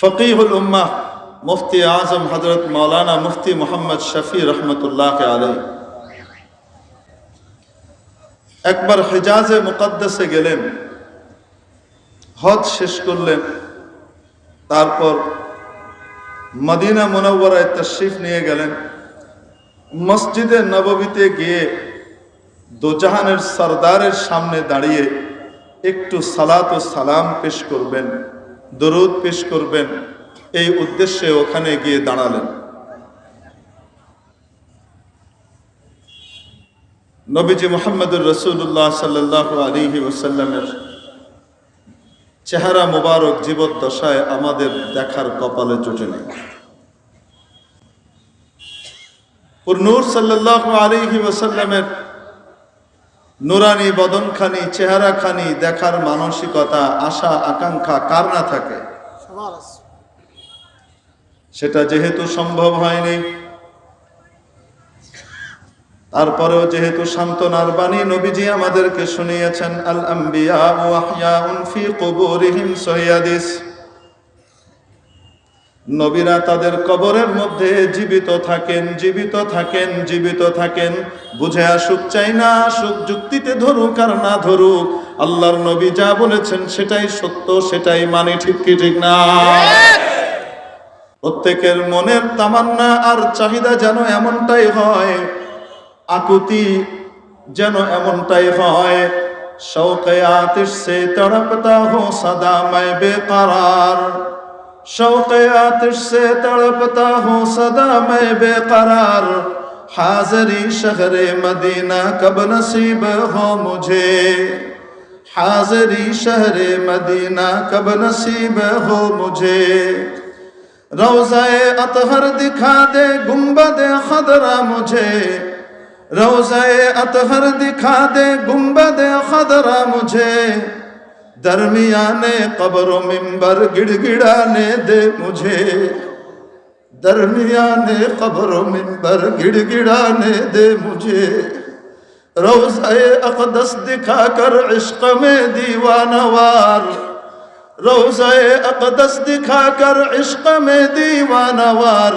ফকিহুল উম্মাহ মুফতি আজম হজরত মৌলানা মুফতি মোহাম্মদ শফি রহমতুল্লাহ আলাই একবার হেজাজে মুকদ্দাসে গেলেন, হজ শেষ করলেন, তারপর মদিনা মুনব্বরায় তশরিফ নিয়ে গেলেন। মসজিদে নববীতে গিয়ে দোজাহানের সরদারের সামনে দাঁড়িয়ে একটু সালাত ও সালাম পেশ করবেন। দরুদ পেশ করবেন। এই উদ্দেশ্যে ওখানে গিয়ে দাঁড়ালেন। নবীজি মোহাম্মদুর রসুল্লাহ সাল্লাহ আলিহি ওসাল্লামের চেহারা মোবারক জীবদ্দশায় আমাদের দেখার কপালে জুটে নেই। নূর সাল্লাহ আলিহি ওসাল্লামের নুরানি, বদনখানি, চেহারাখানি দেখার মানসিকতা, আশা, আকাঙ্ক্ষা কার না থাকে? সেটা যেহেতু সম্ভব হয়নি। তারপরেও যেহেতু সান্ত্বনার বাণী নবীজি আমাদেরকে শুনিয়েছেন আল আম্বিয়া ও আহয়াউন ফি কুবুরিহিম সহিয়াদিস নবীরা তাদের কবরের মধ্যে জীবিত থাকেন জীবিত থাকেন জীবিত থাকেন। বুঝে আসুক, চাই না আসুক, যুক্তিতে ধরুক আর না ধরুক, আল্লাহর নবী যা বলেছেন সেটাই সত্য, সেটাই মানে ঠিক কি ঠিক না? প্রত্যেকের মনের তামান্না আর চাহিদা যেন এমনটাই হয়, আকুতি যেন এমনটাই হয়। শৌকে আতিশ তড়পতা হো সদা شوق آتش سے تڑپتا ہوں صدا میں بے قرار حاضری شہر مدینہ کب نصیب ہو مجھے حاضری شہر مدینہ کب نصیب ہو مجھے روزہ اطہر دکھا دے گنبد خدرہ مجھے روزہ اطہر دکھا دے گنبد خدرہ مجھے درمیان قبر و ممبر گڑ گڑانے دے مجھے۔ درمیان قبر و ممبر گڑ گڑانے دے مجھے۔ روزہ اقدس دکھا کر عشق میں دیوان وار۔ روزہ اقدس دکھا کر عشق میں دیوانوار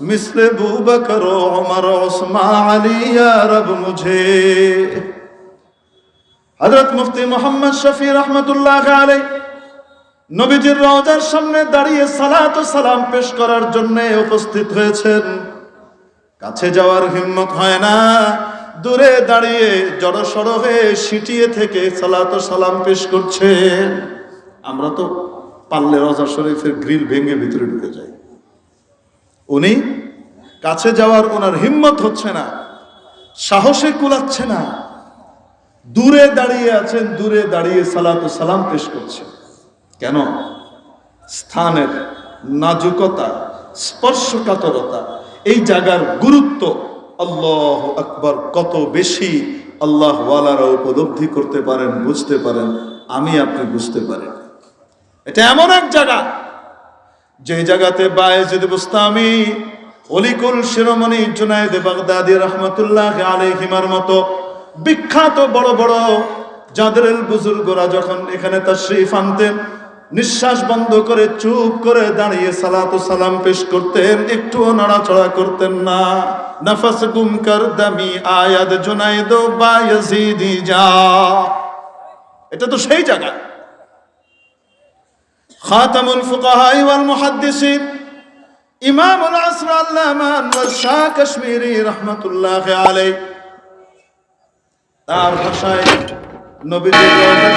مثل بوبکر و عمر عثمان علی یا رب مجھے۔ হজরত মুফতি মোহাম্মদ শফি রহমতুল্লাহ আলাই নবীজির রওজার সামনে দাঁড়িয়ে সালাত ও সালাম পেশ করার জন্য উপস্থিত হয়েছেন। কাছে যাওয়ার হিম্মত হয় না। দূরে দাঁড়িয়ে জড়সড় হয়ে সিটিয়ে থেকে সালাত ও সালাম পেশ করছেন। আমরা তো পারলে রজা শরীফের গ্রিল ভেঙে ভিতরে ঢুকে যাই। উনি কাছে যাওয়ার ওনার হিম্মত হচ্ছে না। সাহসে কুলাচ্ছে না। দূরে দাঁড়িয়ে আছেন, দূরে দাঁড়িয়ে সালাত সালাম পেশ করছেন। কেন? স্থানের নাজুকতা, স্পর্শকাতরতা, এই জায়গার গুরুত্ব আল্লাহ আকবর কত বেশি আল্লাহ ওয়ালারা উপলব্ধি করতে পারেন, বুঝতে পারেন, আমি আপনি বুঝতে পারেন এটা এমন এক জায়গা, যে জায়গাতে বায়েজিদ বুস্তামি, অলিকুল শিরোমণি জুনায়দ বাগদাদি রহমতুল্লাহ আলাইহিমার মতো বিখ্যাত বড় বড় যাদের বুজুর্গরা যখন এখানে তশরিফ আনতেন, নিঃশ্বাস বন্ধ করে চুপ করে দাঁড়িয়ে সালাত সালাম পেশ করতেন, একটুও নড়াচড়া করতেন না। নফস গুম কর দামি আয়াদ জুনাইদ বায়াজিদি যা। এটা তো সেই জায়গা। খাতামুল ফুকাহাই ওয়াল মুহাদ্দিসিন, ইমামুল আসর আল্লামান ওয়াল শাহ কাশ্মীরি রহমাতুল্লাহ আলাইহি। তার ভাষায় নবীজির রওজা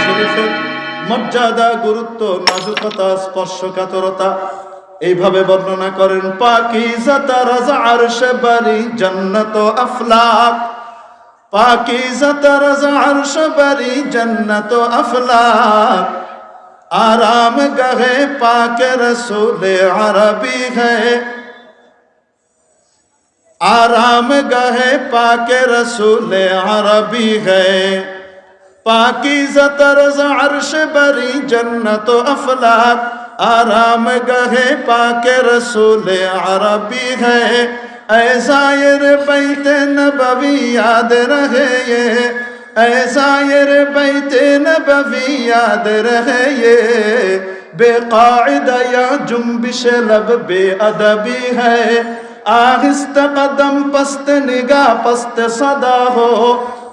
মর্যাদা, গুরুত্ব, নাজুকতা, স্পর্শকাতরতা, এইভাবে বর্ণনা করেন, পাকি রাজা আরশে বারি জান্নাত আফলাক। পাকি রাজা আরশে বারি জান্নাত আফলাক। আরাম গহে পাক রসুল আরবি হ্যায় آرام گہ پاک رسول عربی ہے۔ پاکی طرز عرش بری جنت و افلاق آرام گاہے پاک رسول عربی ہے۔ اے زائر بیت نبوی یاد رہے یہ۔ اے زائر بیت نبوی یاد رہے یہ۔ بے قاعدہ یا جنبش لب بے ادبی ہے۔ আহিস্ত কদম পস্ত নিগা পস্ত সদা হো।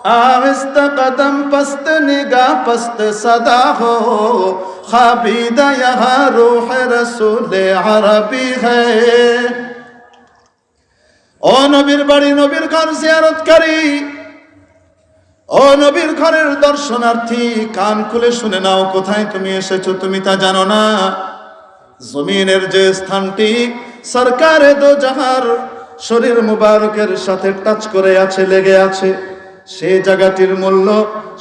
আহিস্ত কদম পস্ত নিগা পস্ত সদা হো। খাবিদ রোহ রসুল আরবি ও নবীর বাড়ি, নবীর খান সিয়ারত করি। ও নবীর খানের দর্শনার্থী, কান খুলে শুনে নাও, কোথায় তুমি এসেছ তুমি তা জানো না। জমিনের যে স্থানটি সরকারে দো জাহার শরীর মুবারকের সাথে টাচ করে আছে, লেগে আছে, সে জায়গাটির মূল্য,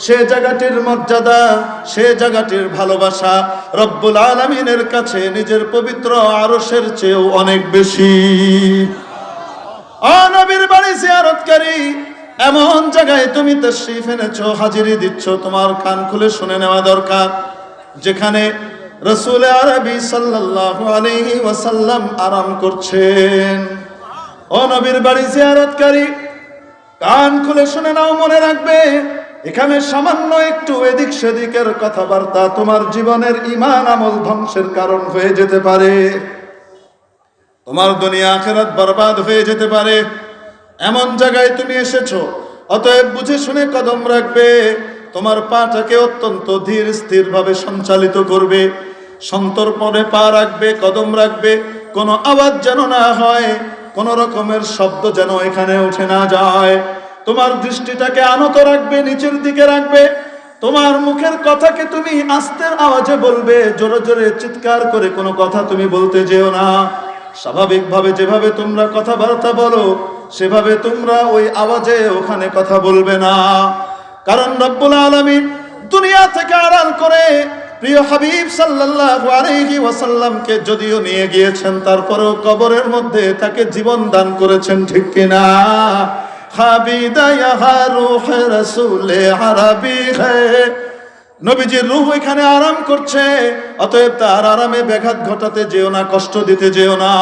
সে জায়গাটির মর্যাদা, সে জায়গাটির ভালোবাসা রব্বুল আলমিনের কাছে নিজের পবিত্র আরসের চেয়েও অনেক বেশি। নবীর বাড়ি জিয়ারতকারী, এমন জায়গায় তুমি তশরিফ এনেছো, হাজিরি দিচ্ছ, তোমার কান খুলে শুনে নেওয়া দরকার, যেখানে রসুল আরবি সাল্লাল্লাহু আলাইহি ওয়াসাল্লাম আরাম করছেন। ও নবীর বাড়ি জিয়ারতকারী, কান খুলে শুনে নাও, মনে রাখবে, এখানে সামান্য একটু এদিক সেদিকের কথাবার্তা তোমার জীবনের ইমান আমল ধ্বংসের কারণ হয়ে যেতে পারে। তোমার দুনিয়া আখেরাত বরবাদ হয়ে যেতে পারে। এমন জায়গায় তুমি এসেছ, অতএব বুঝে শুনে কদম রাখবে, তোমার পাটাকে অত্যন্ত ধীর স্থির ভাবে সঞ্চালিত করবে। সন্তর্পণে পা রাখবে, কদম রাখবে, কোনো আওয়াজ যেন না হয়, কোন রকমের শব্দ যেন এখানে উঠে না যায়। তোমার দৃষ্টিটাকে আনত রাখবে, নিচের দিকে রাখবে। তোমার মুখের কথাকে তুমি আস্তের আওয়াজে বলবে, জোরে জোরে চিৎকার করে কোনো কথা তুমি বলতে যেও না। স্বাভাবিকভাবে যেভাবে তোমরা কথাবার্তা বলো, সেভাবে তোমরা ওই আওয়াজে ওখানে কথা বলবে না। কারণ রব্বুল আলমিন দুনিয়া থেকে আড়াল করে প্রিয় হাবিব সাল্লাল্লাহু আলাইহি ওয়াসাল্লামকে যদিও নিয়ে গিয়েছেন, তারপরেও কবরের মধ্যে তাকে জীবন দান করেছেন, ঠিক কিনা? নবীজির রুহ এখানে আরাম করছে, অতএব তার আরামে ব্যাঘাত ঘটাতে যেও না, কষ্ট দিতে যেও না।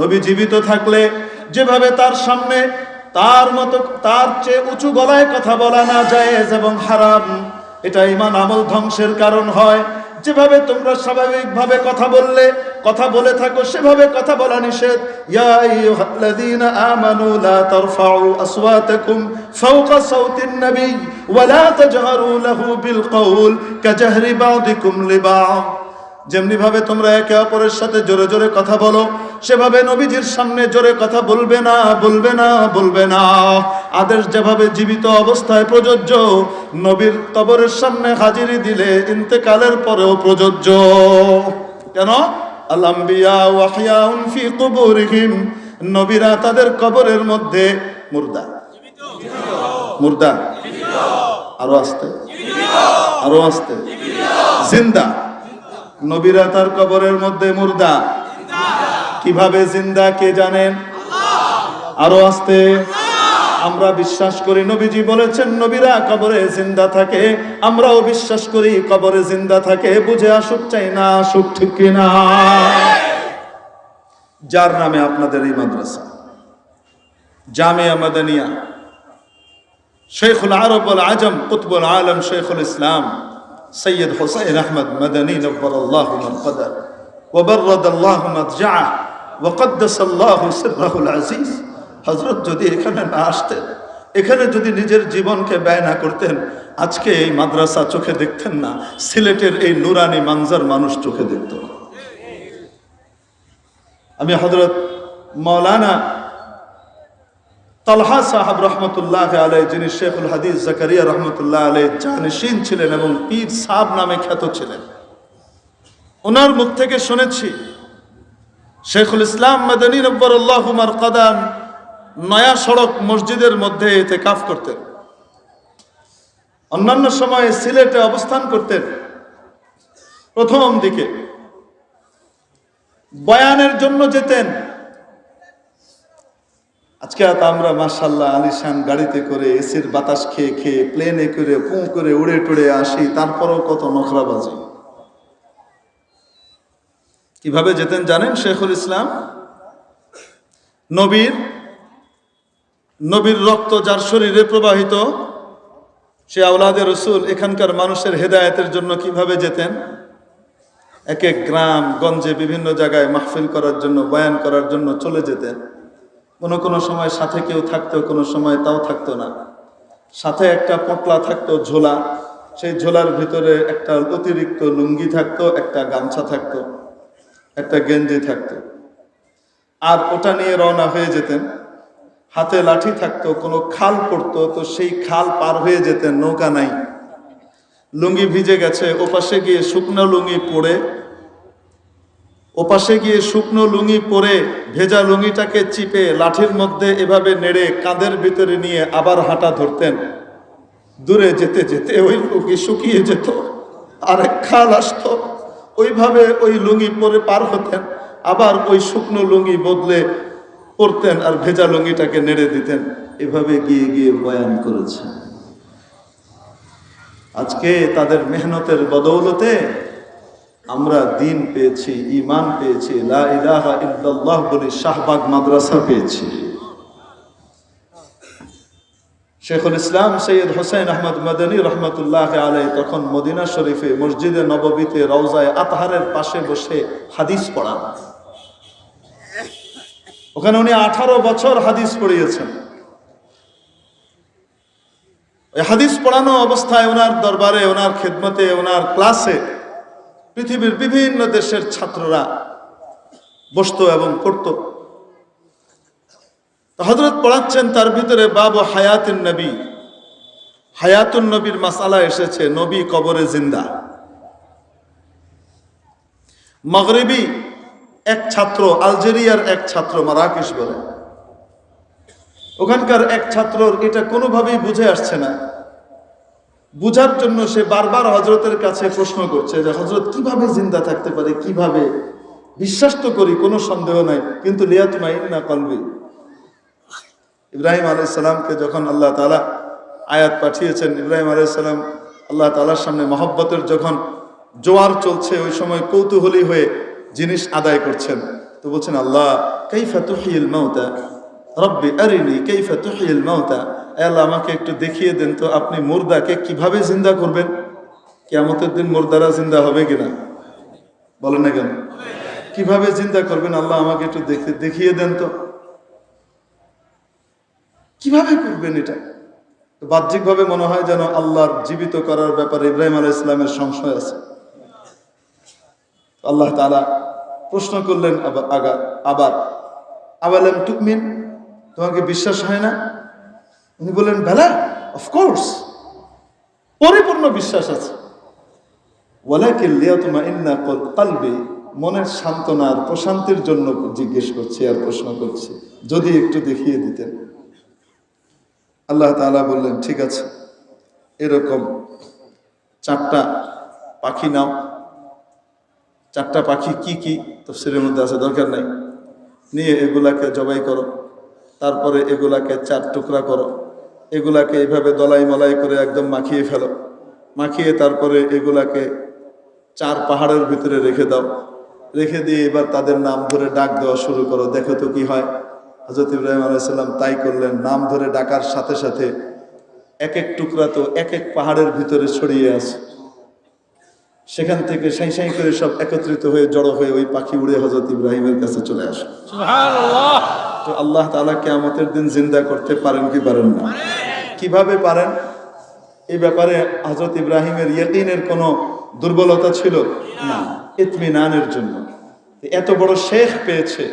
নবী জীবিত থাকলে যেভাবে তার সামনে তার মতো, তার চেয়ে উঁচু গলায় কথা বলা না যায় এবং হারাম এটা ইমান আমল ধ্বংসের কারণ হয়। যেভাবে তোমরা স্বাভাবিকভাবে কথা বললে, কথা বলে থাকো, সেভাবে কথা বলা নিষেধ। যেমনি ভাবে তোমরা একে অপরের সাথে জোরে জোরে কথা বলো সেভাবে নবীজির সামনে জোরে কথা বলবে না বলবে না বলবে না। আদেশ যেভাবে জীবিত অবস্থায় প্রযোজ্য, নবীর কবরের সামনে হাজিরি দিলে ইন্তেকালের পরেও প্রযোজ্য। কেন? আলাম্বিয়া ওয়াহিয়াউন ফি কুবুরিহিম। নবীরা তাদের কবরের মধ্যে মুর্দা। মুর্দা। আরও আসতে। আরও আসতে। জিন্দা। নবীরা তার কবরের মধ্যে মুর্দা। কিভাবে জিন্দা কে জানেন আরো আসতে আমরা বিশ্বাস করি নবীজি বলেছেন নবীরা কবরে জিন্দা থাকে আমরাও বিশ্বাস করি কবরে জিন্দা থাকে বুঝে আসুক চাই না আসুক ঠিক কিনা যার নামে আপনাদের এই মাদ্রাসা জামিয়া মাদানিয়া শেখুল আরব আল আজম কুতবুল আলম শেখুল ইসলাম সৈয়দ হোসাইন আহমদ মদনী নব্বর আল্লাহ কদর وبرد الله مضجعه ওয়াকদ্দাসাল্লাহ সিরাহুল আজিজ। হজরত যদি এখানে না আসতেন, এখানে যদি নিজের জীবনকে ব্যয় না করতেন, আজকে এই মাদ্রাসা চোখে দেখতেন না, সিলেটের এই নুরানি মানজার মানুষ চোখে দেখত আমি হজরত মৌলানা তলহা সাহাব রহমতুল্লাহ আলাই যিনি শেখুল হাদিস জাকারিয়া রহমতুল্লাহ আলাই জাহানিসিন ছিলেন এবং পীর সাহাব নামে খ্যাত ছিলেন। ওনার মুখ থেকে শুনেছি শেখুল ইসলাম মদনী রব্বরুল্লাহ উমার কাদান নয়া সড়ক মসজিদের মধ্যে এতে কাফ করতেন। অন্যান্য সময়ে সিলেটে অবস্থান করতেন। প্রথম দিকে বয়ানের জন্য যেতেন। আজকে আমরা মাসাল্লাহ আলিশান গাড়িতে করে এসির বাতাস খেয়ে খেয়ে প্লেনে করে পু করে উড়ে টুড়ে আসি, তারপরেও কত নখরাবাজি কীভাবে যেতেন জানেন শেখুল ইসলাম? নবীর নবীর রক্ত যার শরীরে প্রবাহিত, সে আওলাদের রসুল, এখানকার মানুষের হেদায়তের জন্য কীভাবে যেতেন? এক এক গ্রাম, গঞ্জে, বিভিন্ন জায়গায় মাহফিল করার জন্য, বয়ান করার জন্য চলে যেতেন। কোনো কোনো সময় সাথে কেউ থাকতো, কোনো সময় তাও থাকতো না। সাথে একটা পটলা থাকতো, ঝোলা। সেই ঝোলার ভিতরে একটা অতিরিক্ত লুঙ্গি থাকতো, একটা গামছা থাকতো। একটা গেঞ্জি থাকতো। আর ওটা নিয়ে রওনা হয়ে যেতেন। হাতে লাঠি থাকতো, কোনো খাল পড়তো, তো সেই খাল পার হয়ে যেতেন, নৌকা নাই। লুঙ্গি ভিজে গেছে, ওপাশে গিয়ে শুকনো লুঙ্গি পরে, ওপাশে গিয়ে শুকনো লুঙ্গি পরে ভেজা লুঙ্গিটাকে চিপে লাঠির মধ্যে এভাবে নেড়ে কাঁধের ভিতরে নিয়ে আবার হাঁটা ধরতেন। দূরে যেতে যেতে ওই লুঙ্গি শুকিয়ে যেত, আরেক খাল আসতো। ওইভাবে ওই লুঙ্গি পরে পার হতেন, আবার ওই শুকনো লুঙ্গি বদলে পরতেন আর ভেজা লুঙ্গিটাকে নেড়ে দিতেন। এভাবে গিয়ে গিয়ে বয়ান করেছেন। আজকে তাদের মেহনতের বদৌলতে আমরা দিন পেয়েছি ইমান পেয়েছি, লা ইলাহা বলে শাহবাগ মাদ্রাসা পেয়েছি। শেখুল ইসলাম সৈয়দ হোসেন আহমদ মদনী রহমতুল্লাহ আলাই তখন মদিনা শরীফে মসজিদে নববীতে রওজায় আতহারের পাশে বসে হাদিস পড়ান। ওখানে উনি আঠারো বছর হাদিস পড়িয়েছেন। ওই হাদিস পড়ানো অবস্থায় ওনার দরবারে, ওনার খেদমতে, ওনার ক্লাসে পৃথিবীর বিভিন্ন দেশের ছাত্ররা বসতো এবং পড়তো। হজরত পড়াচ্ছেন তার ভিতরে বাবু হায়াতুন নবী। হায়াতুন নবীর মাসালা এসেছে, নবী কবরে জিন্দা। মগরিবি এক ছাত্র, আলজেরিয়ার এক ছাত্র মারাকিস বলে। ওখানকার এক ছাত্রর এটা কোনোভাবেই বুঝে আসছে না। বুঝার জন্য সে বারবার হজরতের কাছে প্রশ্ন করছে যে হজরত কীভাবে জিন্দা থাকতে পারে? কীভাবে? বিশ্বাস তো করি, কোনো সন্দেহ নাই, কিন্তু লিয়াতমাইন না কলবি। ইব্রাহিম আলাইসাল্লামকে যখন আল্লাহ তালা আয়াত পাঠিয়েছেন, ইব্রাহিম আলাইসাল্লাম আল্লাহ তালার সামনে মহব্বতের যখন জোয়ার চলছে, ওই সময় কৌতূহলী হয়ে জিনিস আদায় করছেন। তো বলছেন, আল্লাহ, কাইফা তুহিল মাউতা? রব্বি আরিনি কাইফা তুহিল মাউতা? আল্লাহ, আমাকে একটু দেখিয়ে দেন তো আপনি মুর্দাকে কীভাবে জিন্দা করবেন? কেমতের দিন মুর্দারা জিন্দা হবে কিনা? বলেন না কেন? কীভাবে জিন্দা করবেন? আল্লাহ, আমাকে একটু দেখে, দেখিয়ে দেন তো। কীভাবে করবেন এটা? বাহ্যিকভাবে মনে হয় যেন আল্লাহর জীবিত করার ব্যাপারে ইব্রাহিম আলাহ ইসলামের সংশয় আছে। আল্লাহ তালা প্রশ্ন করলেন আবার আগা, আবার আবালাম টুকমিন তোমাকে বিশ্বাস হয় না? উনি বললেন, বেলা অফকোর্স পরিপূর্ণ বিশ্বাস আছে। ওয়ালাকে লিয়াতুমা ইন্না কালবি, মনের সান্ত্বনা আর প্রশান্তির জন্য জিজ্ঞেস করছে আর প্রশ্ন করছে, যদি একটু দেখিয়ে দিতেন। আল্লাহ তাআলা বললেন, ঠিক আছে, এরকম চারটা পাখি নাও। চারটা পাখি কি কি তফসিলের মধ্যে আছে, দরকার নাই। নিয়ে এগুলাকে জবাই করো, তারপরে এগুলাকে চার টুকরা করো, এগুলাকে এইভাবে দলাই মলাই করে একদম মাখিয়ে ফেলো। মাখিয়ে তারপরে এগুলাকে চার পাহাড়ের ভিতরে রেখে দাও। রেখে দিয়ে এবার তাদের নাম ধরে ডাক দেওয়া শুরু করো, দেখো তো কি হয়। হজরত ইব্রাহিম আলাইসাল্লাম তাই করলেন নাম ধরে ডাকার সাথে সাথে এক এক টুকরা তো এক এক পাহাড়ের ভিতরে ছড়িয়ে আছে। সেখান থেকে সাই সাই করে সব একত্রিত হয়ে জড়ো হয়ে ওই পাখি উড়ে হজরত ইব্রাহিমের কাছে চলে আসে। তো আল্লাহ তালা কেয়ামতের দিন জিন্দা করতে পারেন কি পারেন না? কীভাবে পারেন? এই ব্যাপারে হজরত ইব্রাহিমের ইয়কিনের কোনো দুর্বলতা ছিল? না ইতমিনানের জন্য। এত বড় শেখ পেয়েছে।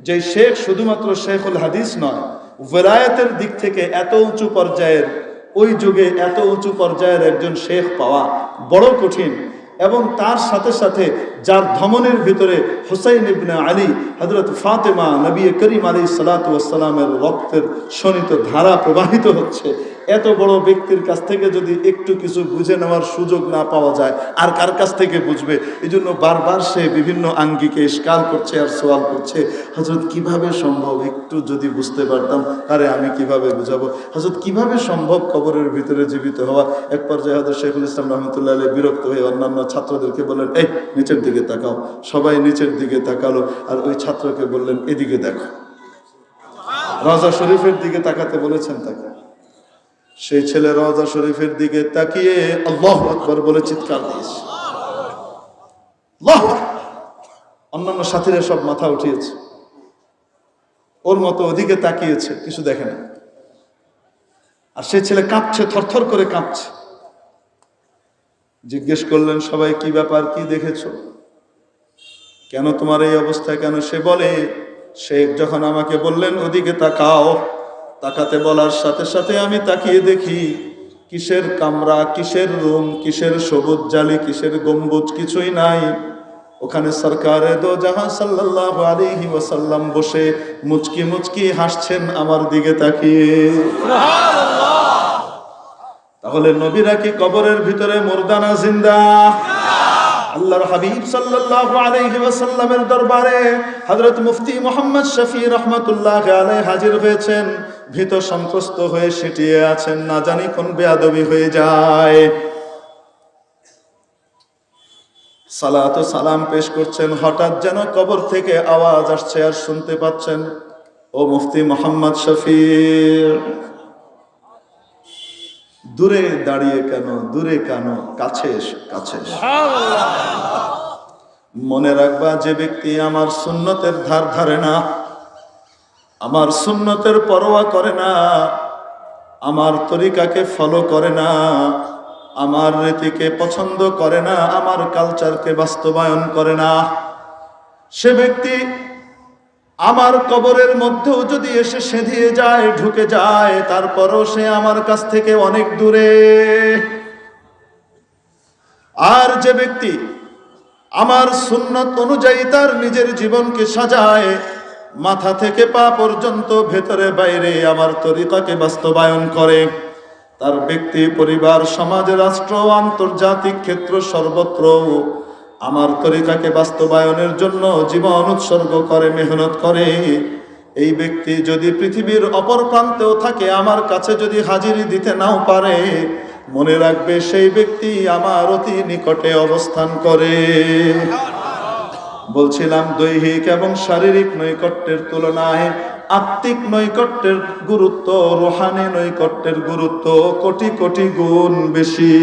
যে শেখ শুধুমাত্র শেখুল হাদিস নয় ওয়েলায়তের দিক থেকে এত উঁচু পর্যায়ের, ওই যুগে এত উঁচু পর্যায়ের একজন শেখ পাওয়া বড় কঠিন। এবং তার সাথে সাথে যার ধমনের ভিতরে হুসাইন ইবনে আলী হজরত ফাতেমা নবী করিম আলী সালাতামের রক্তের শোনিত ধারা প্রবাহিত হচ্ছে এত বড় ব্যক্তির কাছ থেকে যদি একটু কিছু বুঝে নেওয়ার সুযোগ না পাওয়া যায়, আর কার কাছ থেকে বুঝবে? এই জন্য বারবার সে বিভিন্ন আঙ্গিকে স্কাল করছে আর সোয়াল করছে। হজরত কীভাবে সম্ভব? একটু যদি বুঝতে পারতাম, আরে আমি কীভাবে বুঝাবো? হজরত কীভাবে সম্ভব কবরের ভিতরে জীবিত হওয়া? এক পর্যায়ে হজরত শেখুল ইসলাম রহমতুল্লাহ আলী বিরক্ত হয়ে অন্যান্য ছাত্রদেরকে বললেন, এই, নিচের দিকে তাকাও। সবাই নিচের দিকে তাকালো, আর ওই ছাত্রকে বললেন, এদিকে দেখো। রাজা শরীফের দিকে তাকাতে বলেছেন তাকে। সেই ছেলে রাজা শরীফের দিকে তাকিয়ে আল্লাহ আকবর বলে চিৎকার দিয়েছে। অন্যান্য সাথীরা সব মাথা উঠিয়েছে। ওর মতো ওদিকে তাকিয়েছে, কিছু দেখে না। আর সে ছেলে কাঁপছে, থরথর করে কাঁপছে। জিজ্ঞেস করলেন, সবাই কি ব্যাপার, কি দেখেছ? কেন তোমার এই অবস্থায়? কেন? সে বলে, শেখ যখন আমাকে বললেন, ওদিকে তাকাও। তাকাতে বলার সাথে সাথে আমি তাকিয়ে দেখি কিসের কামরা কিসের রুম কিসের সবুজ জালি কিসের গম্বুজ কিছুই নাই। ওখানে সরকারে দো জাহান সাল্লাল্লাহু আলাইহি ওয়াসাল্লাম বসে মুচকি মুচকি হাসছেন আমার দিকে তাকিয়ে। তাহলে নবীরা কি কবরের ভিতরে মুর্দানা জিন্দা? আল্লাহর হাবিব সাল্লাল্লাহু আলাইহি ওয়াসাল্লামের দরবারে হযরত মুফতি মুহাম্মদ শফি রাহমাতুল্লাহ আলাইহি হাজির হয়েছেন। ভীত সন্ত্রস্ত হয়ে সিটিয়ে আছেন না জানি কোন বেয়াদবি হয়ে যায়। সালাত সালাম পেশ করছেন হঠাৎ যেন কবর থেকে আওয়াজ আসছে আর শুনতে পাচ্ছেন ও মুফতি মোহাম্মদ শফি দূরে দাঁড়িয়ে কেন দূরে কেন কাছে এসো কাছে মনে রাখবা যে ব্যক্তি আমার সুন্নতের ধার ধারে না আমার সুন্নতের পরোয়া করে না, আমার তরিকাকে ফলো করে না, আমার রীতিকে পছন্দ করে না, আমার কালচারকে বাস্তবায়ন করে না। সে ব্যক্তি আমার কবরের মধ্যেও যদি এসে সেধিয়ে যায়, ঢুকে যায়, তারপরও সে আমার কাছ থেকে অনেক দূরে। আর যে ব্যক্তি আমার সুন্নত অনুযায়ী তার নিজের জীবনকে সাজায় মাথা থেকে পা পর্যন্ত ভেতরে বাইরে আমার তরিকাকে বাস্তবায়ন করে। তার ব্যক্তি, পরিবার, সমাজ, রাষ্ট্র আন্তর্জাতিক ক্ষেত্র সর্বত্র আমার তরিকাকে বাস্তবায়নের জন্য জীবন উৎসর্গ করে, মেহনত করে। এই ব্যক্তি যদি পৃথিবীর অপর প্রান্তেও থাকে, আমার কাছে যদি হাজিরি দিতে নাও পারে, মনে রাখবে সেই ব্যক্তি আমার অতি নিকটে অবস্থান করে। বলছিলাম দৈহিক এবং শারীরিক নৈকট্যের তুলনায় আত্মিক নৈকট্যের গুরুত্ব, রোহানি নৈকট্যের গুরুত্ব কোটি কোটি গুণ বেশি।